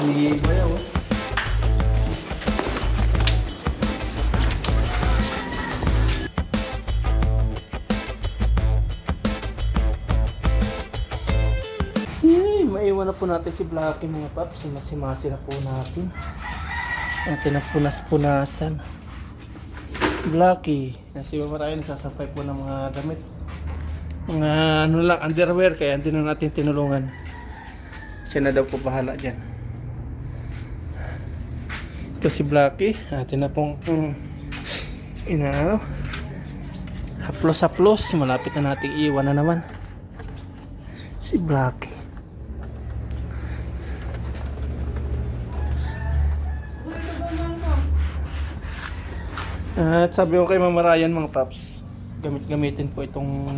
bahay ni Bayaw. Yay, maiwan na po natin si Blacky mga paps. Masimasi na po natin. Natin na punas-punasan. Blacky. Nasi Mamarayan nasasampay po ng mga damit. Mga ano lang, underwear. Kaya hindi na natin tinulungan. Siya na daw po bahala dyan. Ito si Blacky. Atin na pong mm, inaano. Haplos-haplos. Malapit na nating iwan na naman. Si Blacky. At sabi ko kay Mama Ryan mga paps, gamit-gamitin po itong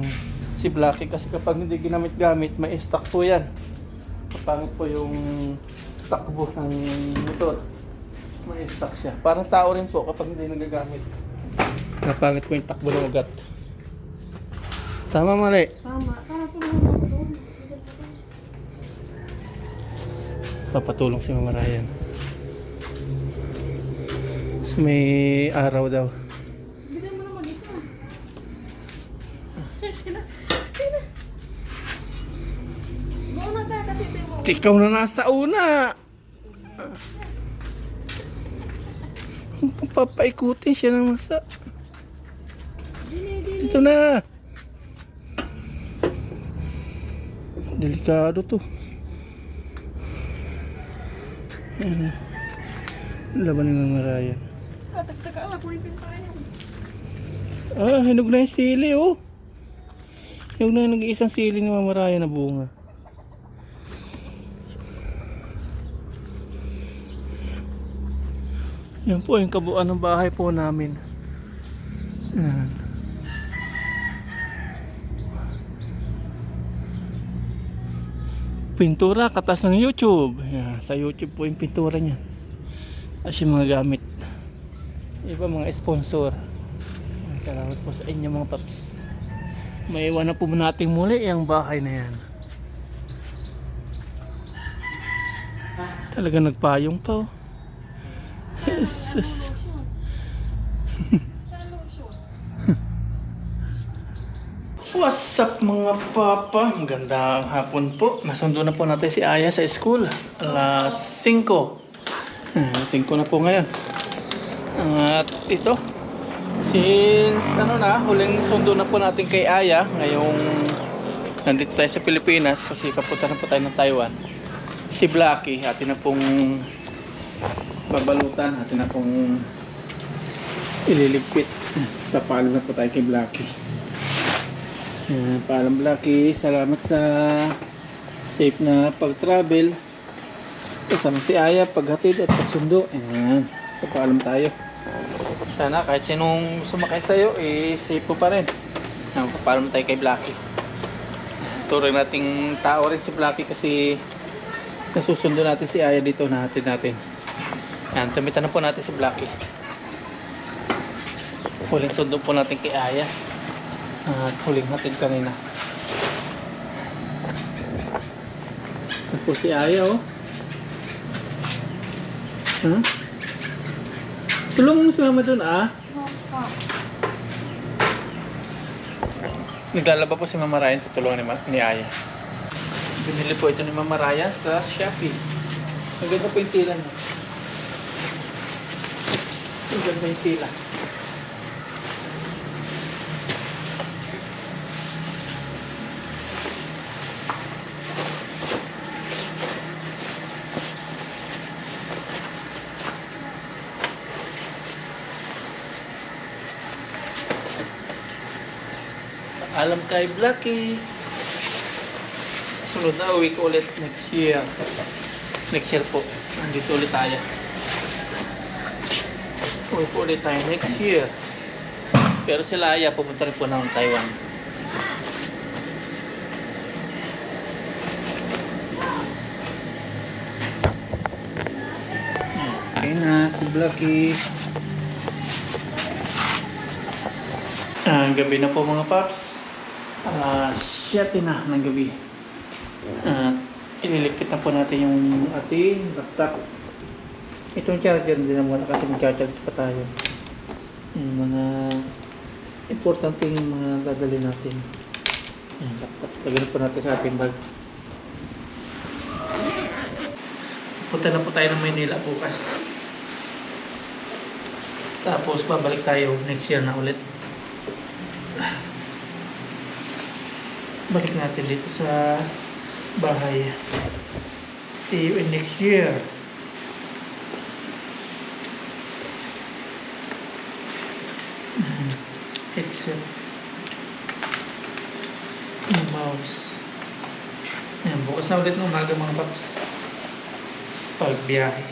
si Blacky kasi kapag hindi ginamit-gamit, may stock po yan. Kapangit po yung takbo ng motor. May stock siya. Parang tao rin po kapag hindi nagagamit. Napangit po yung takbo ng ugat. Tama mali. Tama. Tama. Papatulong si Mama Ryan. Sa may araw daw. Bigyan mo naman ito. Ikaw na nasa una. Papaikutin siya ng masa. Dito na. Delikado to. Ayan. Laban ni Mama Ryan. Katagtaga ako rin pintayan. Ah, hinog na yung sili oh. Hinog na yung nag-iisang sili ni Mama Ryan na bunga. Yan po yung kabuuan ng bahay po namin. Yan. Pintura, katas ng YouTube. Yan, sa YouTube po yung pintura niya. As yung mga gamit. Iba mga sponsor. Salamat po sa inyo mga paps. May iwan na po natin muli yung bahay na yan. Talaga nagpayong pa oh. Jesus. What's up mga papa? Magandang hapon po. Nasundo na po natin si Aya sa school. Alas 5. Hmm, 5 na po ngayon. At ito, since ano na, huling sundo na po natin kay Aya. Ngayong nandito tayo sa Pilipinas kasi kapunta na po tayo ng Taiwan. Si Blacky, atin na pong babalutan, atin na pong ililigpit. Papalo na po tayo kay Blacky. Yan, paalam Blacky, salamat sa safe na pag-travel. Kasama si Aya, paghatid at pagsundo. Ayan, papaalam tayo. Sana kahit sinong sumakay sa'yo, eh, safe po pa rin. Yan, papaalam tayo kay Blacky. Turing nating tao rin si Blacky kasi nasusundo natin si Aya dito na hatid natin. Yan, tamitan na po natin si Blacky. Huling sundo po natin kay Aya. At huling hatid kanina. Ito po si Aya oh. Huh? Tulungan mo si mama dun ah. Naglalaba po si Mama Ryan, tutulungan ni, Ma- ni Aya. Binili po ito ni Mama Ryan sa Shopee. Ang ganda po yung tila niya. Ganda yung tila. Alam kay Blacky. Sunod na uwi ulit next year. Next year po. Nandito ulit tayo. Po ulit tayo next year. Pero sila Aya pupunta rin po ng Taiwan. Okay na, si Blacky. Ah, gabi na po mga paps. Ah, 7 na ng gabi. Ah, ililikit na po natin yung ating laptop. Itong charger din naman kasi mag-charge pa tayo. Yung mga importante yung mga dadali natin. Yung laptop. Lagyan po natin sa ating bag. Punta na po tayo ng Maynila bukas. Tapos babalik tayo next year na ulit. Balik natin dito sa bahay. See you in next year. Headset. Yung mouse. Ayan, bukas na ulit ng umaga mga paps. Pagbiyahe.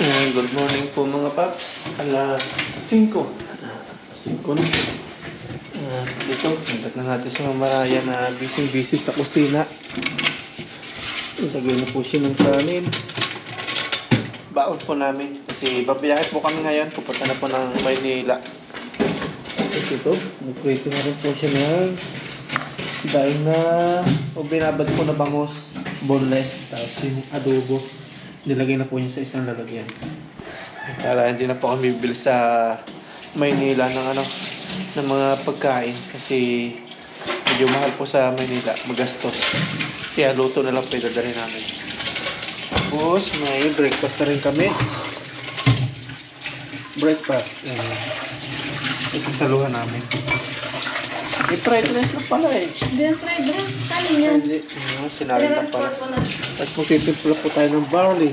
Ayan, good morning po mga paps. Alas 5. Ah, 5 na. Ah, dito, nagdat na natin si Mama Raya na busy-busy sa kusina. Ilagay na po siya ng kanin. Baon po namin. Kasi babiyahe po kami ngayon. Pupunta na po ng Maynila. Tapos ito, nagprito na rin po siya ng dahil na o binabad po na bangos boneless tapos yung adobo nilagay na po niya sa isang lalagyan para hindi na po kami bibili sa Maynila ng ano ng mga pagkain kasi medyo mahal po sa Maynila magastos kaya luto na lang po dadalhin namin tapos may breakfast na rin kami breakfast uh, ito saluhan namin may fried rice na pala eh Hindi na fried rice. Kanin yan. hindi uh, sinabi na pala. Tapos magtitimpla po tayo ng barley.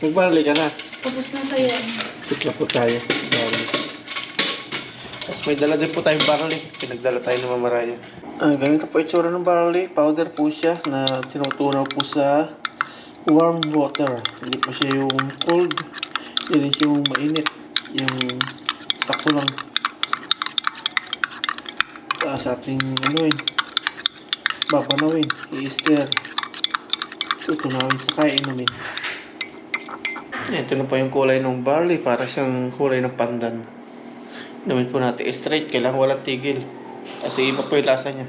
Nag-barley ka na. Tapos na sa'yo. Timpla po tayo. May dala din po tayong barley. Pinagdala tayo ng mamaraya. Ah, ganito po itsura ng barley. Powder po siya na tinutunaw po sa warm water. Hindi po siya yung cold. Hindi siya yung mainit. Yung sakto lang. Ah, sa ating ano yun. Babanawin. I-stir. Tutunawin sa kainumin. Ito na po yung kulay ng barley para siyang kulay ng pandan. Namin po natin straight, kailangan walang tigil. Kasi iba po yung lasa niya.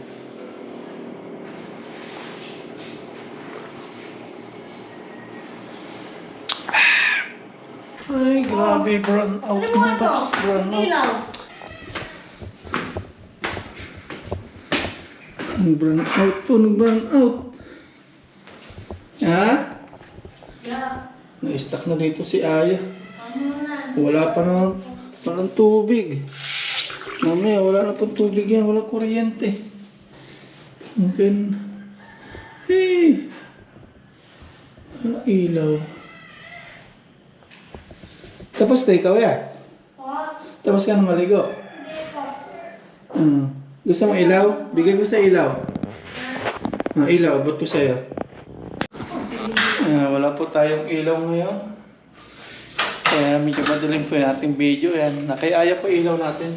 Ay, grabe, brown out Ano mo ito? brown out. Ilaw. Ang brown out po, nag-brown out. Ha? Yeah. Na-stuck na dito si Aya. Ano? Wala pa naman parang tubig. Mamaya, wala na pong tubig yan. Wala kuryente. Okay. Hey! Ano ilaw? Tapos na ikaw ya? What? Tapos ka na maligo? Hmm. Gusto mo ilaw? Bigay ko sa ilaw. Ah, ilaw, abot ko sa'yo. Ah, wala po tayong ilaw ngayon. Kaya medyo madilim po yung ating video. Yan, nakaiaya po ilaw natin.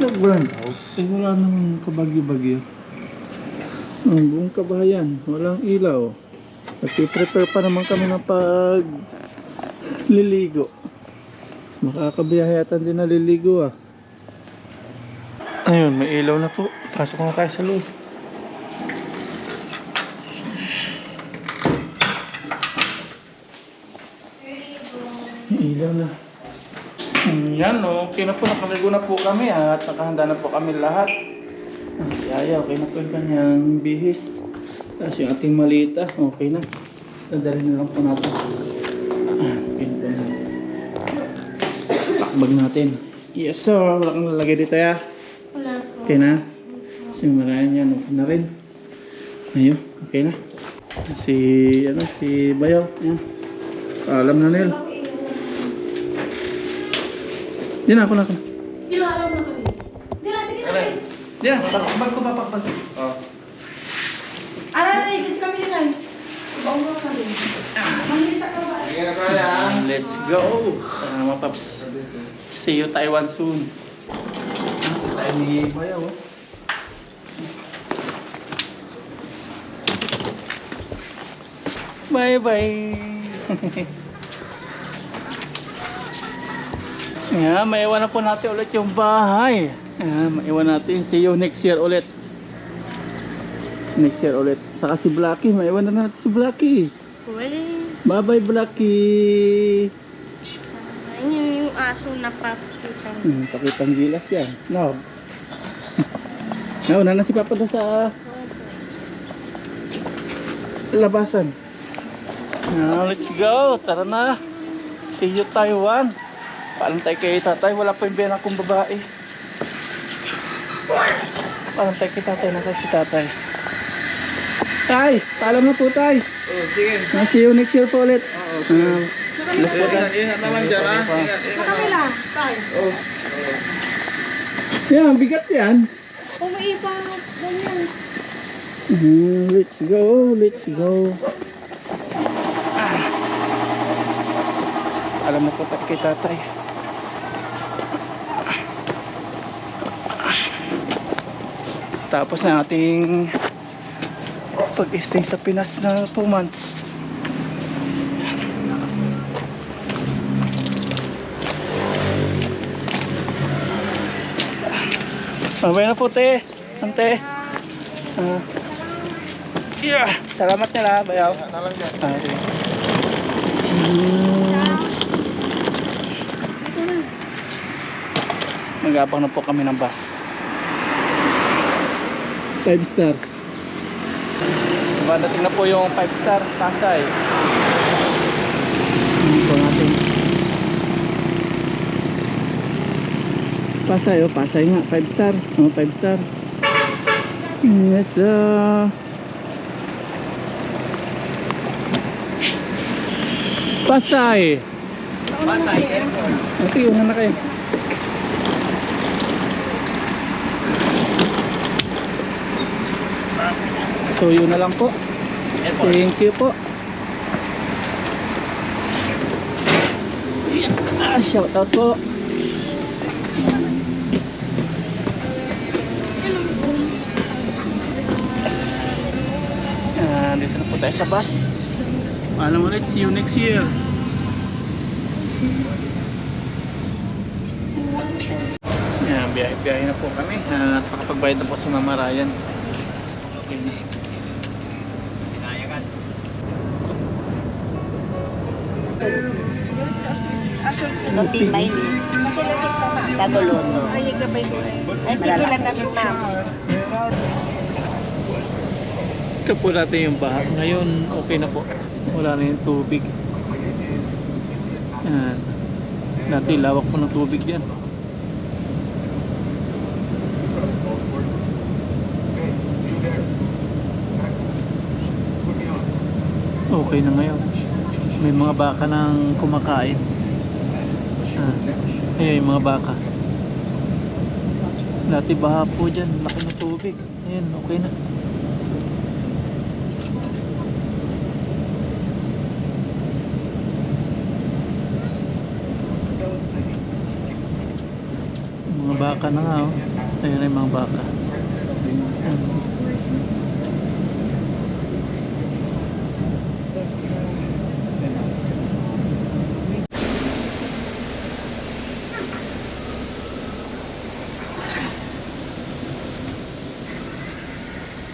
Nag-brand out? Eh, wala namang kabagyo-bagyo. Ang buong kabayan, walang ilaw. Nagpiprepare pa naman kami ng pag liligo. Makakabiyahatan din na liligo ah. Ayun, may ilaw na po. Pasok na tayo sa loob. Na. Hmm, yan, okay na po. Nakaligo na po kami at nakahanda na po kami lahat. Ah, si Aya, okay na po yung kanyang bihis. Tapos yung ating malita, okay na. Dadalhin na lang po natin. Ah, okay na po natin. Takbag natin. Yes sir, wala kang lalagay dito ya. Wala po. Okay na? Si Marayan yan, okay na rin. Ayun, okay na. Si, ano, si Bayaw. Yan. Alam na nila. Diyan ako na ako. Di na alam na kami. Di na, sige na. Diyan, pakbag ko pa, pakbag. Oh. Ano na, ikis kami nila. Ibang mo kami. Mamita ka ba? Let's go! Tara mga paps. See you Taiwan soon. Ah, tayo ni Bayaw. oh. Bye Yan, maiwan na po natin ulit yung bahay. Yan, maiwan natin. See you next year ulit. Next year ulit. Saka si Blacky, maiwan na natin si Blacky. Wala. Bye-bye, Blacky. Ayun yung aso na papakita. Hmm, pakitang gilas yan. No. Nauna na si Papa doon sa labasan. Now, let's go. Tara na. See you Taiwan. Paalam tayo kay tatay. Wala pa yung biyanan kong babae. Paalam tayo kay tatay. Nasa si tatay. Tay! Paalam na po tay. Oh, sige. Na see you next year po ulit. Oo, sige. Ah, go Ingat, ingat na lang dyan, ha? Ingat, Sa ingat. kabila. Tay. Oh. Yan, bigat yan. Umiipa ganyan. Mm, let's go, let's go. Ah. Alam mo po kay tatay. Tapos na ating pag-stay sa Pinas na 2 months. Mamaya na po te. Ante. Ah. Yeah. Salamat nila, bayaw. Ah, okay. Mag-abang na po kami ng bus. 5 star. Diba, dating na po yung 5 star Pasay. Po natin? Pasay, oh, Pasay nga, 5 star. Oh, 5 star. Yes, ah. Pasay. Pasay. Oh, sige, una na kayo. So yun na lang po. Thank you po. Ah, shout out po. Yes. Ah, dito na po tayo sa bus. Paalam ulit, see you next year. Yan, biyahe-biyahe na po kami. At makapagbayad na po si Mama Ryan. Notimay. Kaguluno. Ay, gabay ko. Ay, tigilan na ng ma'am. Ito po natin yung baha. Ngayon, okay na po. Wala na yung tubig. Yan. Dati lawak po ng tubig yan. Okay na ngayon. May mga baka nang kumakain. Ah, ayun yung mga baka. Dati baha po dyan. Laki ng tubig. Ayun, okay na. Mga baka na nga oh. Ayun na yung mga baka. Ayan.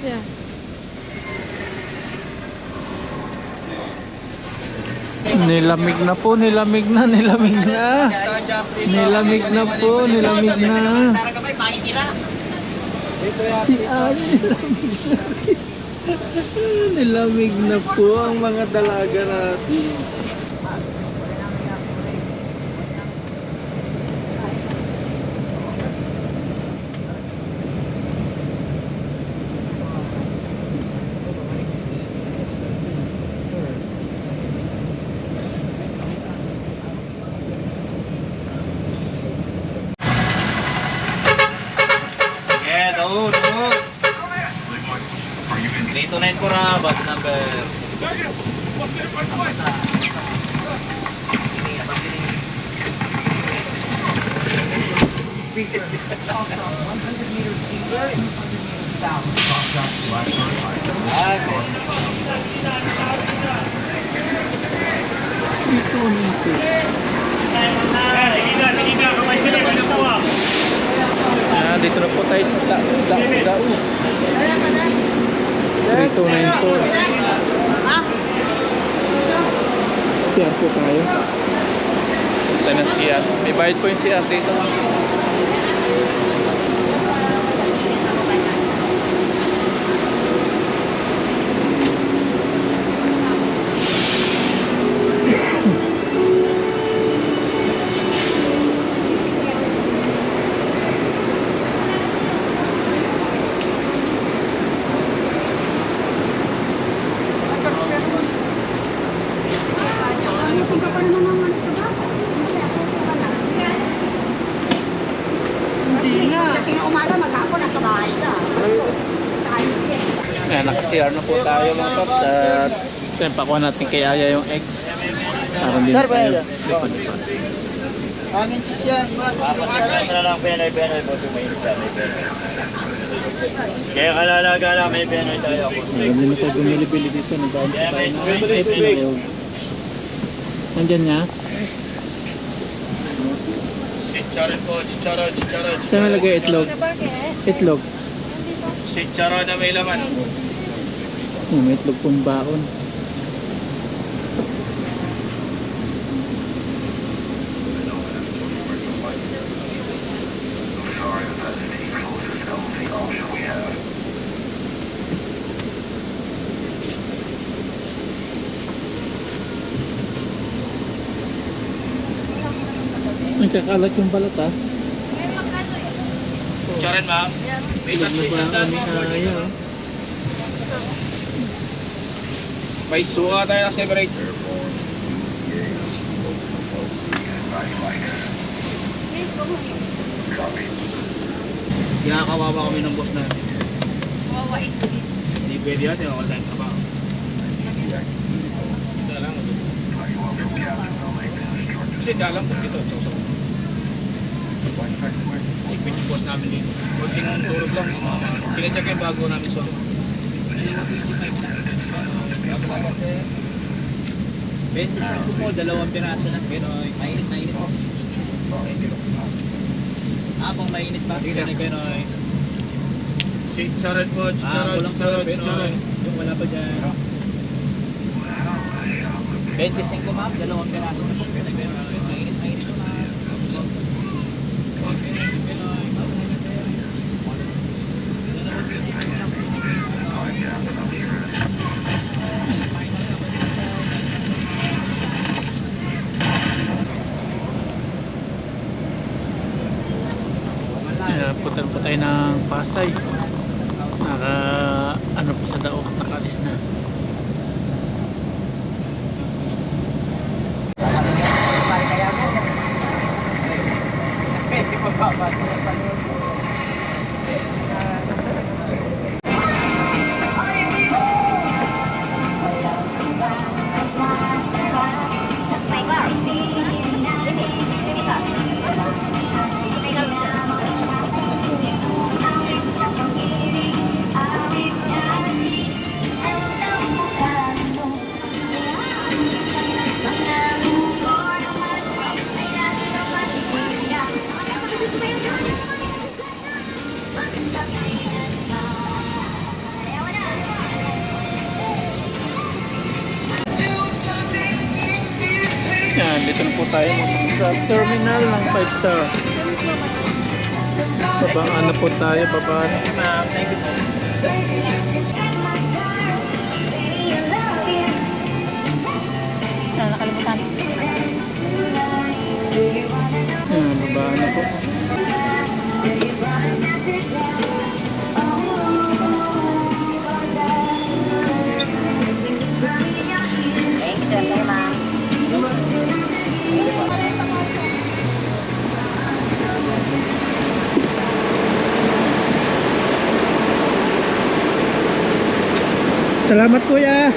Yeah. Nilamig na po, nilamig na, nilamig na. Nilamig na po, nilamig na. Si Ay, nilamig na. nilamig na po ang mga dalaga natin. Yeah, daun, daun. Dito na yung kura, bus number. Ito nito. Ah, dito na po tayo sa da, da, da, 3294. CR po tayo. Punta na CR. May bayad po yung CR dito. Dating na umaga, maghapon, nasa bahay ka. Naka-CR na po tayo mga paps. At yung pakuha natin kay Aya yung egg. Para hindi na tayo likod-likod. Apat na lang penoy, penoy, boss, yung may insta, may penoy. Kaya kalalaga lang, may penoy tayo, din ito bumili-bili dito. Tayo ng egg na yun. Nandyan niya. Chicharon po, chicharon, chicharon. Saan nalagay itlog? Itlog. Chicharon na may laman. Oh, may itlog pong baon. Nagkakalat yung balat ah. Chicharon, ma'am. May tatlo isang daan, ma'am. May suka tayo na separate. Kaya kawawa kami ng boss natin. Wawa ito. Hindi pwede natin, wala tayong trabaho. Ito lang. Kasi dalang po dito, so so. Ipin yung boss namin dito. Kunting turog lang. Kinacheck yung bago namin solo. 25 po, dalawang piraso ng Pinoy. Mainit, mainit po. Habang mainit pa, tingnan ni Pinoy. Chicharon po, chicharon, chicharon, chicharon. Yung wala pa dyan. 25 ma'am, dalawang piraso na po. Pinoy, Pinoy. Mainit, mainit po ma'am. Pinoy, Ayan, putal po tayo ng terminal ng 5 star. Babaan na po tayo, babaan. Ma'am, thank you po. Ano, nakalimutan? Yan, babaan na po. Salamat kuya.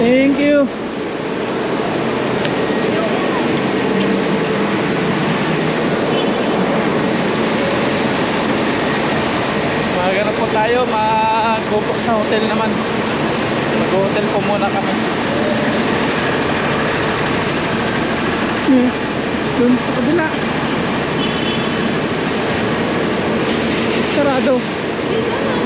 Thank you. Maghanap po tayo, mag-book sa hotel naman. Mag-hotel po muna kami. Eh, Doon sa kabila. Sarado. Nakarating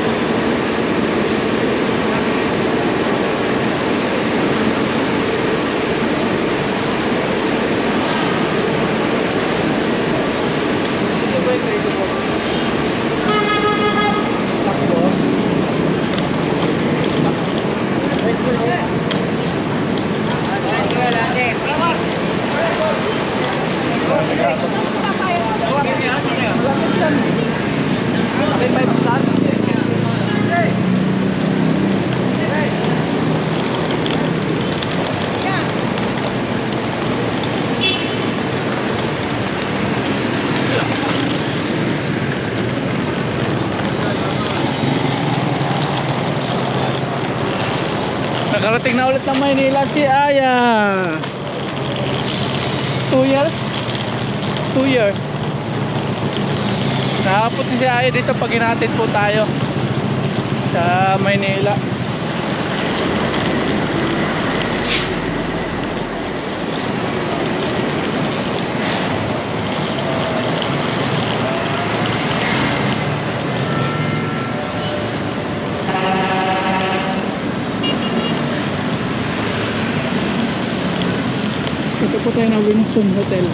na ulit ng Maynila si Aya. Two years? Two years. Nakapot si Aya dito pag hinatid po tayo sa Maynila. Po tayo ng Winston Hotel.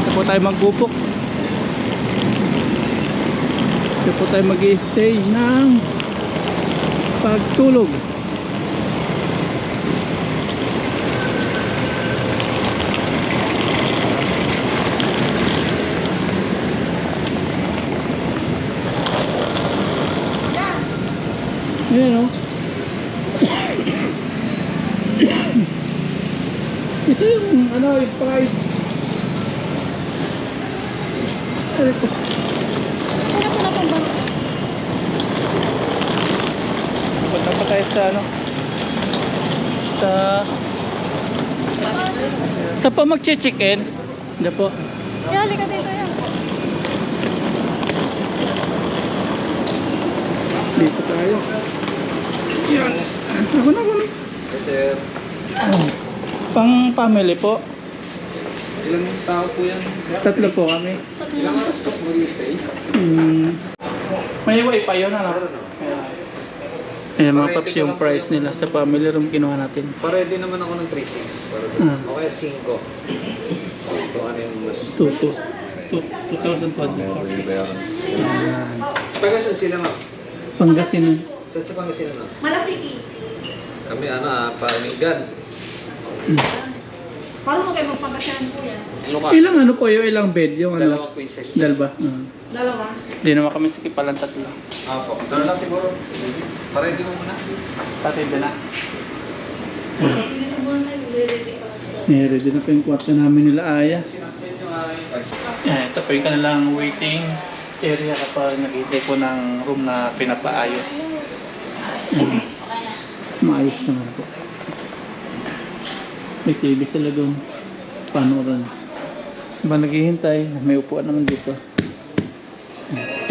Ito po tayo magbubok. Ito po tayo mag stay ng pagtulog. Ayan o. Ito yung ano, yung price. Ano po? Punta pa tayo sa ano? Sa... Sa pa mag-check-in? Hindi po. Kaya halika dito yan. Dito tayo. Yan. Ako na, ako na. Sir, Pang family po. Ilang tao po yan? Sir? Tatlo po kami. Ilang oras po mag-stay? Hmm. May wifi yun, ano? Ayan mga paps yung price nila sa family room kinuha natin. Paredy naman ako ng 3.6 para doon. Ah. O kaya 5. Ito ano yung mas... 2 to 2,200. Ayan. Taga saan sila ma'am? Pangasinan. Saan sa Pangasinan ma'am? Malasiki. Kami ano ah, Paminggan. Paano mo kayo magpagkasyahan po yan? Luka. Ilang ano po yung ilang bed yung ano? Dalawang queen size. Dalawa. Ah. Dalawa. Di naman kami sa kipalan tatlo. Apo. Doon lang siguro. Paredy mo muna. Tatay na. Hindi muna nire-ready pa. Eh, na po yung kwarto namin nila Aya. Yan, ito po yung kanilang waiting area kapag naghihintay po ng room na pinapaayos. Yan. Maayos naman po. May TV sila doon. Panoran. Ba naghihintay, may upuan naman dito.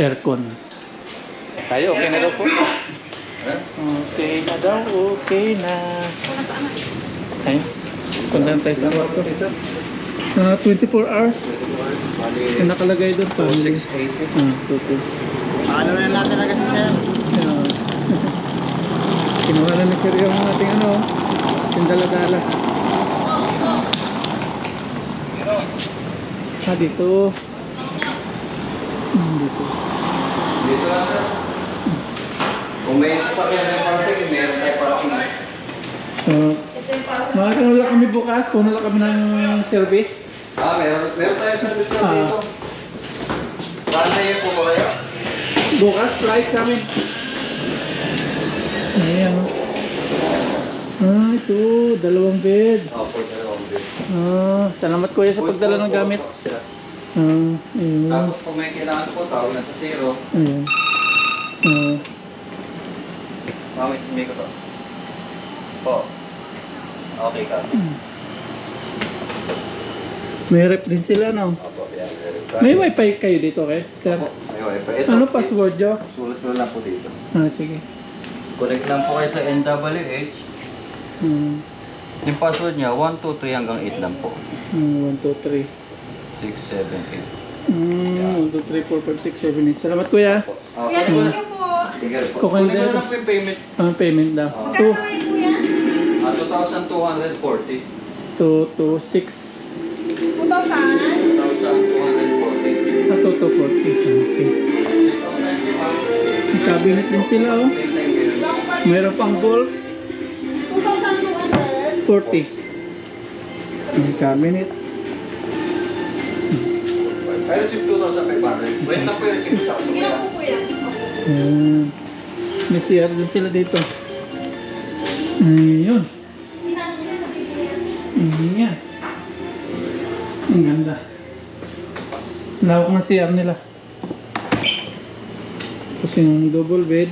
Aircon. Tayo, okay na daw po. Okay na daw, okay na. Ayun. Punta na tayo sa kwarto. Ah, 24 hours. Yung nakalagay doon, family. 680. Ah, tuto. Ano na natin agad si sir? Yeah. Kinuha na ni Sir yung ating ano, yung dala-dala. Ah, dito. Hmm, dito. Dito lang sir. Kung may sasakyan na parking, meron tayo parking. Uh, Makaka na lang kami bukas, kung na lang kami ng service. Ah, meron, meron tayo service lang Ah. dito. Saan na yun po ba kayo? Bukas, flight kami. Ayan. Ah, ito, dalawang bed. Opo, dalawang bed. Ah, salamat kuya sa pagdala ng gamit. Ah, ayun. Tapos kung may kailangan po, tawag na sa zero. Ayun. Ah, Mami, sumi ko to. Po. Okay ka. may rep din sila, no? Opo, yan. May wifi kayo dito, okay? Sir? Opo, may wifi. Ito, Ano password nyo? Sulat ko lang po dito. Ah, sige. Connect lang po kayo sa NWH. Hmm. Yung password niya, 1, 2, 3 hanggang 8 lang po. Hmm, 1, 2, 3. 6, 7, 8. Hmm, 1, 2, 3, 4, 5, 6, 7, 8. Salamat kuya. Kuya, thank you po. Kukunin na lang po yung payment. Ang payment daw. Magkano kayo, kuya? Ah, 2,240. 2, 2, 6. 2,000? 2,240. Ah, 2, 2, 40. Okay. May cabinet din sila oh. Meron pang gold. 2,200? 40. May cabinet. Pero si 2,500. Wait lang po yung sim sa Sige lang po, kuya. Ayan. May CR din sila dito. Ayun. Ayan. Ang ganda. Lawak ng CR nila. Tapos yung double bed.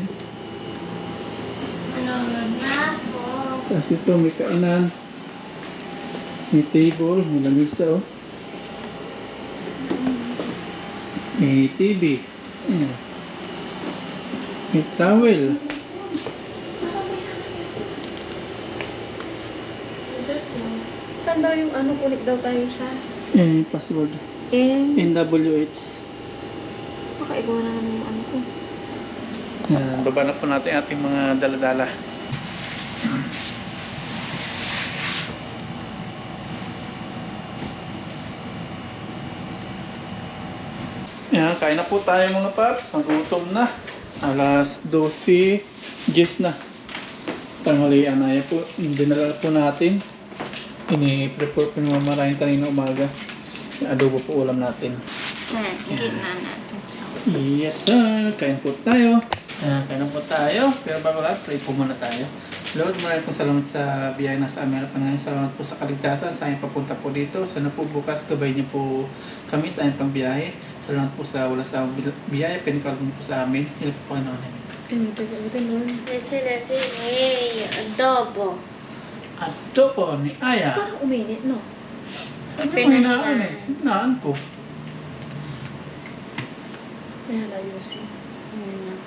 Ano na po? Tapos ito may kainan. May table. May lamisa oh. May TV. Ayan. May towel. Saan daw yung ano, kunik daw tayo sa Eh, password. M? NWH. Baka ikaw na naman yung ano ko. Yan, baba na po natin ating mga daladala. Yan, kain na po tayo mga paps. Nagutom na. Alas 12, 10 na. Tanghalian na yan po. Dinala po natin. Ini-prepare po ng mamarahin kanina umaga. Adobo po ulam natin. Ayan, gitna natin. Yes sir, kain po tayo. Ah, kain na po tayo. Pero bago lahat, pray po muna tayo. Lord, maraming po salamat sa biyaya na sa amin at Panginoon. Salamat po sa kaligtasan sa aming papunta po dito. Sana po bukas gabay niyo po kami sa aming pangbiyahe. Salamat po sa wala sa biyaya. Pinikalan niyo po sa amin. Hilap po Panginoon namin. Lesi, lesi, hey, adobo. At ito po ni Aya. Parang uminit, no? Sabi ko hinaan eh. Hinaan ko. Ayan, ayusin. Hmm.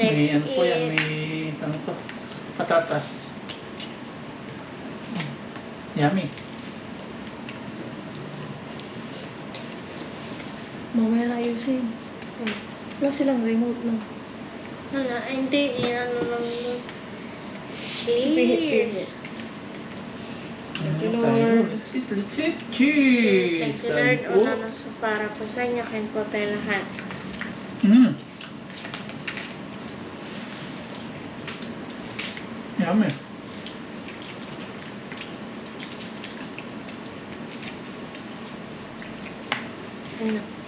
May Let's ano po yan, eat. may ano to, patatas. Yummy. Mamaya na ayusin. Wala silang remote, no? Ano, hindi, inano lang. Pihit-pihit. Cheers. Ano you? Lord. Let's eat, let's eat. Cheers. Thank you, Lord. po. Una na sa para po sa inyo. Kain po tayo lahat. Mm. Yummy. Ayun.